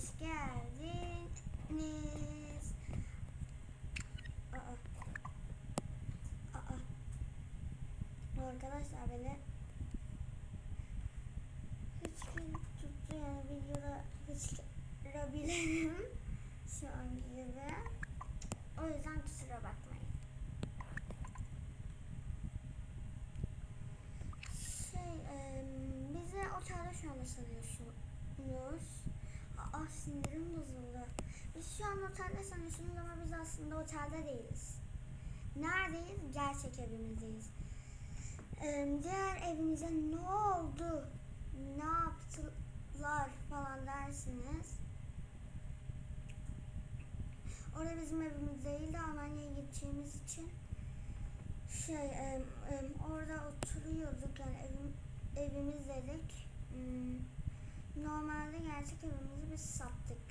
hoş geldiniz. Aa. Aa. Arkadaşlar beni hiç gün tuttu yani videoda hıçkırabilirim şu an gibi. O yüzden kusura bakmayın. Şey, e, bizi otelde şu anda sanıyorsunuz. Aa sinirim bozuldu. Biz şu an otelde sanıyorsunuz ama biz aslında otelde değiliz. Neredeyiz? Gerçek evimizdeyiz. E, diğer evimize ne oldu? Ne yaptılar falan dersiniz. Orada bizim evimiz değildi. Almanya'ya gideceğimiz için şey em, em, orada oturuyorduk yani evim, evimiz dedik. Hmm, Normalde gerçek evimizi biz sattık.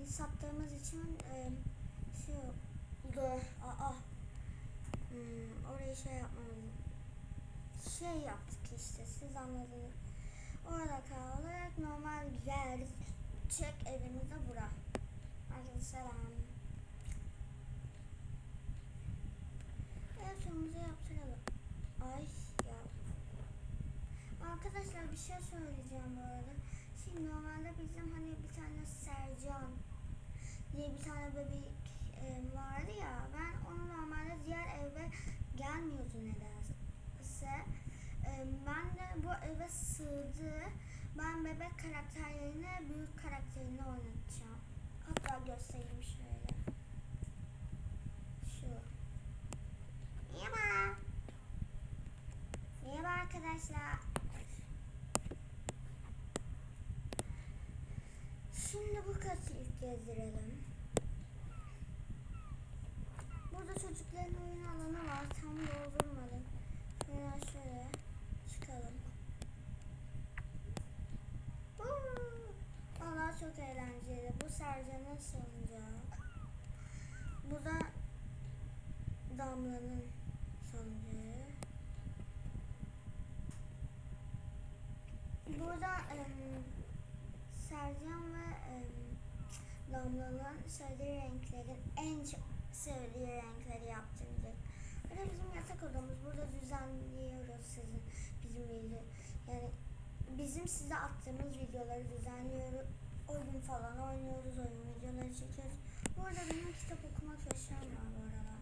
Biz sattığımız için em, şey oldu. Aa. Hmm, orayı şey yapmamız şey yaptık işte siz anladınız. Orada kaldık. Normal gerçek evimiz de bura. Aleykümselam. Evet sonumuzu yaptıralım. Ay ya. Arkadaşlar bir şey söyleyeceğim bu arada. Şimdi normalde bizim hani bir tane Sercan diye bir tane bebek e, vardı ya. Ben onu normalde diğer eve gelmiyordu nedense. E, ben de bu eve sığdı. Ben bebek karakterlerine büyük karakterini oynatacağım. Hatta göstereyim şöyle. Şu. Merhaba. Merhaba arkadaşlar. Şimdi bu katı ilk gezdirelim. Burada çocukların oyun alanı var. Tam doldurmadım. Şuradan şöyle çıkalım. Valla çok eğlenceli. Bu Sercan'ın salıncağı. Bu da Damla'nın salıncağı. Burada em, Sercan ve Damla'nın sevdiği renklerin en çok sevdiği renkleri yaptırdık. Burada bizim yatak odamız. Burada düzenliyoruz sizin bizim video. Yani bizim size attığımız videoları düzenliyoruz. Oyun falan oynuyoruz. Oyun videoları çekiyoruz. Burada benim kitap okuma köşem var bu arada.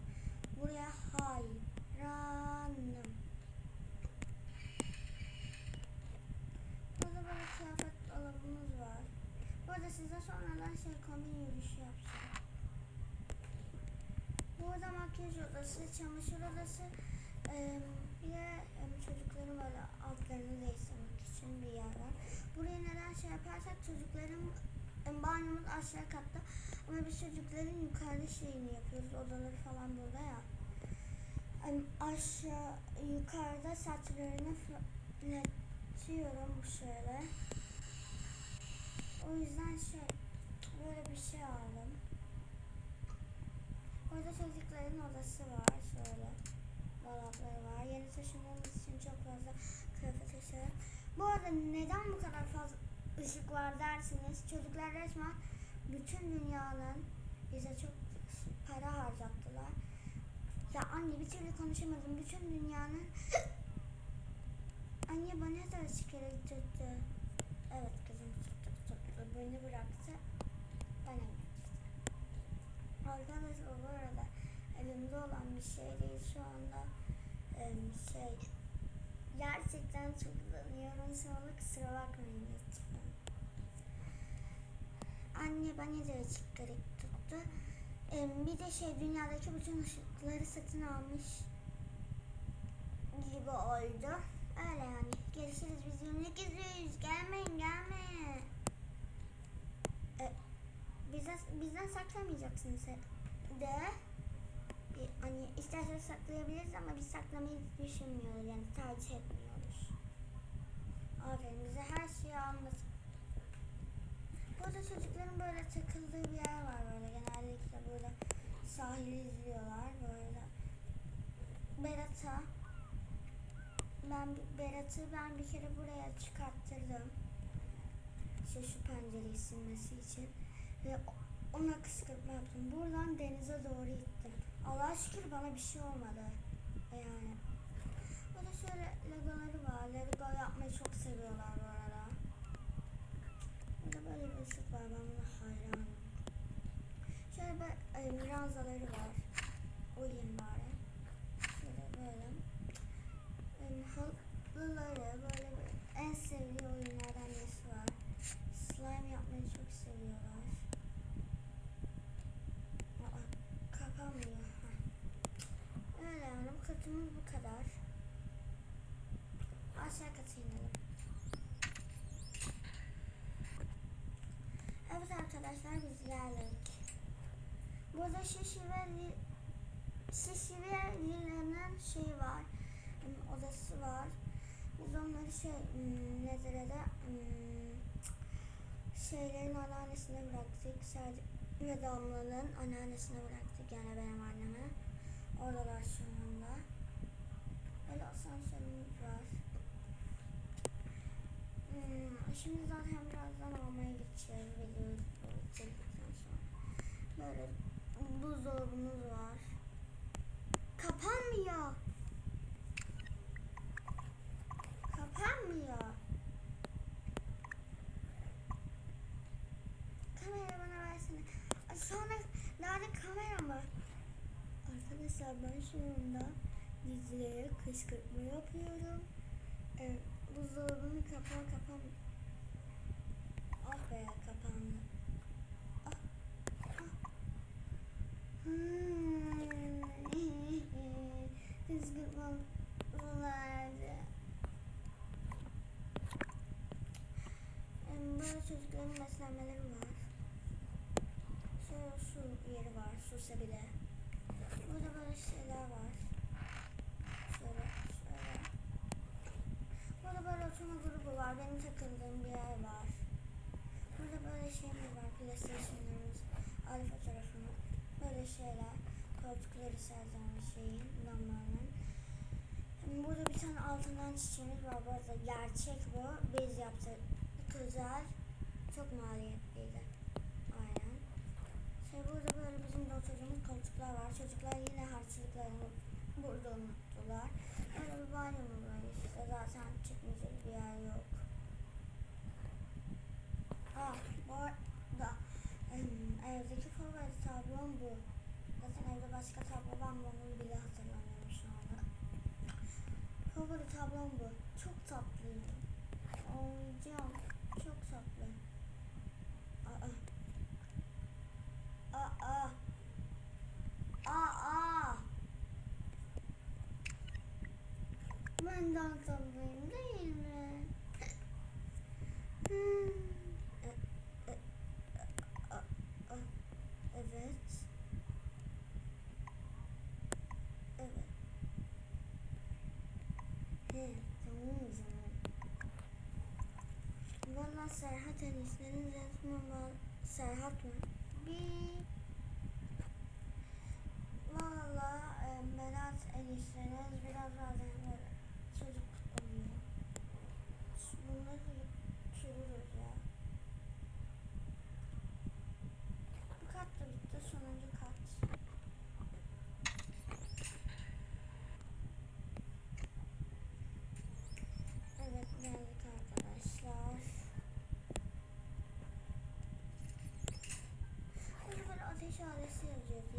Buraya hayranım. Burada böyle kıyafet dolabımız var. Burada size sonradan şey kombin yürüyüşü yapacağım. Burada makyaj odası, çamaşır odası, bir de çocukların böyle altlarını değiştirmek için bir yer var. Buraya neden şey yaparsak çocukların banyomuz aşağı katta ama biz çocukların yukarıda şeyini yapıyoruz. Odaları falan burada ya. Aşağı yukarıda saçlarını fırlatıyorum şöyle. O yüzden şey böyle bir şey aldım. Orada çocukların odası var şöyle. Dolapları var. Yeni taşındığımız için çok fazla kıyafet taşıyorum. Bu arada neden bu kadar fazla ışık var dersiniz. Çocuklar resmen bütün dünyanın bize çok para harcattılar. Ya anne bir türlü konuşamadım. Bütün dünyanın anne bana da ışık tuttu. Evet kızım tuttu tuttu. Beni bıraktı. Bana geçti. Arkadaşlar bu arada elimde olan bir şey değil şu anda şey gerçekten çok utanıyorum sonra kusura bakmayın lütfen. Anne bana da ışık garip tuttu. Bir de şey dünyadaki bütün ışıkları satın almış gibi oldu. Öyle yani. Görüşürüz biz günlük izliyoruz. Bizden saklamayacaksınız de. Hani isterseniz saklayabiliriz ama biz saklamayı düşünmüyoruz yani tercih etmiyoruz. Aferin bize her şeyi anlat. Burada çocukların böyle takıldığı bir yer var böyle genellikle böyle sahili izliyorlar böyle. Berat'a ben Berat'ı ben bir kere buraya çıkarttırdım. işte şu pencereyi silmesi için. Ve ona kışkırtma yaptım. Buradan denize doğru gittim. Allah'a şükür bana bir şey olmadı. Yani. Burada şöyle legoları var. Lego yapmayı çok seviyorlar bu arada. Burada böyle bir ışık var. Ben buna hayranım. Şöyle bir e, miranzaları var. Uyuyayım bari. Şöyle böyle. E, halıları böyle bir en sevdiği oyunlardan birisi var. Slime yapmayı çok seviyorlar. Aa, kapanmıyor. Heh. Öyle yani bu katımız bu kadar. Aşağı kata inelim. Evet arkadaşlar biz geldik. Burada Şişi ve Şişi ve Lila'nın şeyi var. hmm, Odası var. Biz onları şey hmm, nedir de hmm, şeylerin anneannesine bıraktık. Sadece ve Damla'nın anneannesine bıraktık. Yani benim anneme. Oradalar şu anda. Böyle asansörümüz var. Hmm, şimdi zaten birazdan almaya gideceğiz videoyu çektikten sonra. Böyle buzdolabımız var. Kapanmıyor. Kapanmıyor. Kamera bana versene. Sonra nerede kamera mı? Arkadaşlar ben şu anda dizilere kışkırtma yapıyorum. Ee, buzdolabını kapan kapan. Ah be kapandı. Ah. Ah. Hmm. Kışkırtmalardı. Ee, Böyle çocukların beslenmeleri var. Şöyle su yeri var, su sebile. Burada böyle şeyler var. Şöyle, şöyle. Burada böyle oturma grubu var. Takıldığım bir yer var. Burada böyle şeyimiz var. PlayStation'larımız, aile fotoğrafımız. Böyle şeyler. Koltukları serden şeyin, lambanın. Burada bir tane altından çiçeğimiz var. Bu arada gerçek bu. Biz yaptık. Güzel. Çok maliyetliydi. Aynen. Şey burada böyle bizim de oturduğumuz koltuklar var. Çocuklar yine harçlıklarını burada unuttular. Öyle bir banyomuz var işte. Zaten çıkmayacak bir yer yok. Aa bu arada em, evdeki favori tablom bu. Zaten evde başka tablo mı onu bile hatırlamıyorum şu anda. Favori tablom bu. Çok tatlıydı. Oynayacağım. Çok tatlı. Aa. Aa. Aa. Benden tatlıyım değil mi? Hmm. E, e, a- a- Evet. Evet. He, tamam o zaman. Valla Serhat eniştenin resmi var. Serhat mı? Bir. Valla e, Berat enişteniz biraz bazen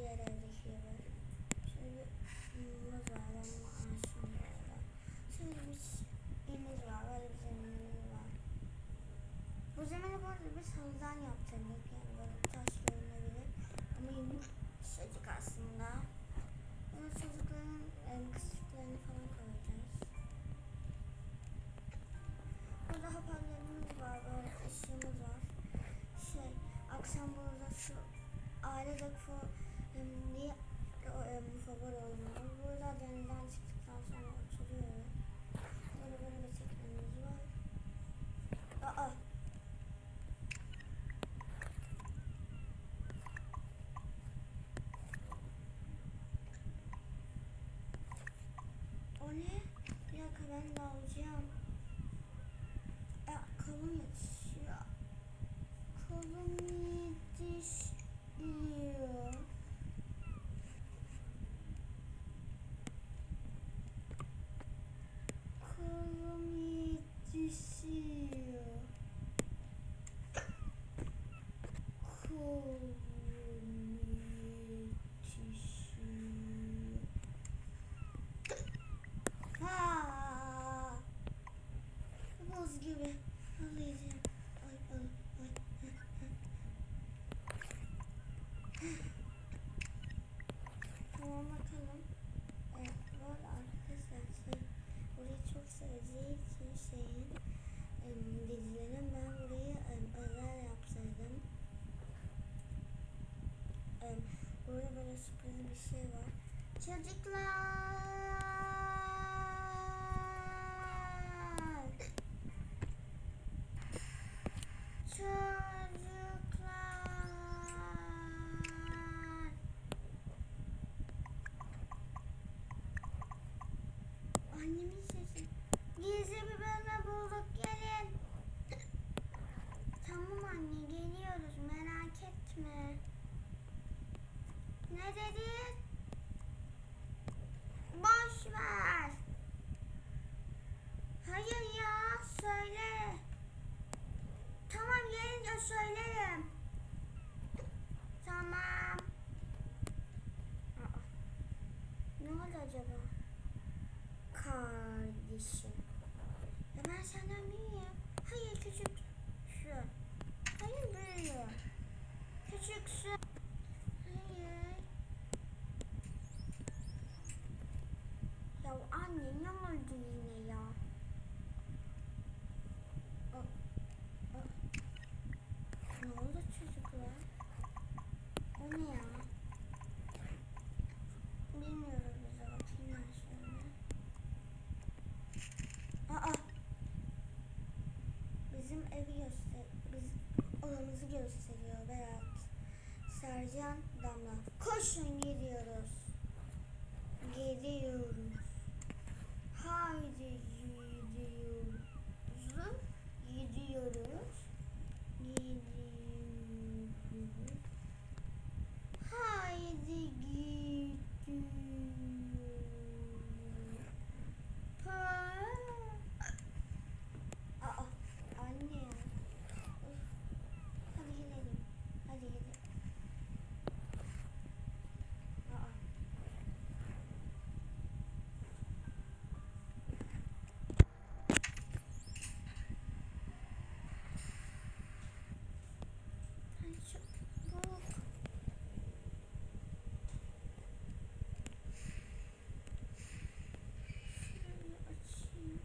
yerlerde şey var. Şöyle yumruz var ama ağaçın var. Şöyle bir imiz var. Böyle bir zeminimiz var. Bu zemini bu arada biz halıdan yaptırdık. Yani böyle taş görünebilir. Ama yumuşacık aslında. Bunu çocukların yani kısıklarını falan koyacağız. Burada hoparlörümüz var. Böyle ışığımız var. Şey akşam burada şu aile depo Niye favori oyunumuz? Bu yüzden denizden çıktıktan sonra Çocuklar. Ne oldu yine ya? Ne oldu çocuklar? O ne ya? Bilmiyoruz bize bakayım ben şöyle. Aa. Bizim evi göster biz odamızı gösteriyor Berat. Sercan Damla. Koşun gidiyoruz. Gidiyoruz. Haydi gidiyoruz. Gidiyoruz. Gidiyoruz. Haydi gidiyoruz. Pa- Aa, anne. Of. Hadi gidelim. Hadi gidelim. Aa. Hadi çabuk. Şöyle açayım.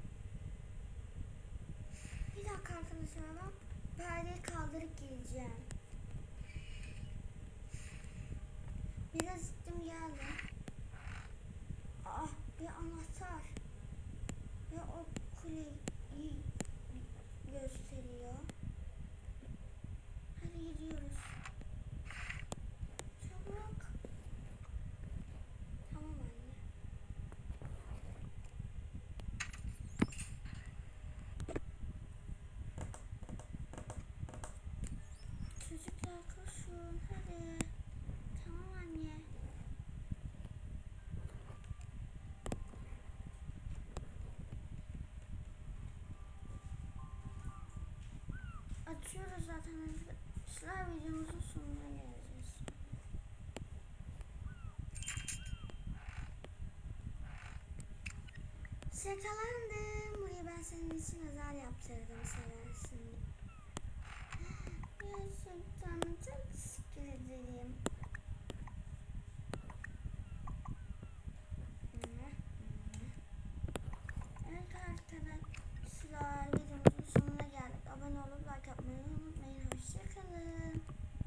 Bir dakika arkadaşlar ben perdeyi kaldırıp geleceğim. Biraz gittim geldim. Ah bir anahtar. Ve o kuleyi gösteriyor. Hadi gidiyoruz. Çabuk. Tamam anne. Çocuklar koşun hadi. Tamam anne. Açıyoruz zaten arkadaşlar videomuzun sonuna geleceğiz. Şakalandım. Burayı ben senin için özel yaptırdım seversin. Gerçekten çok teşekkür ederim.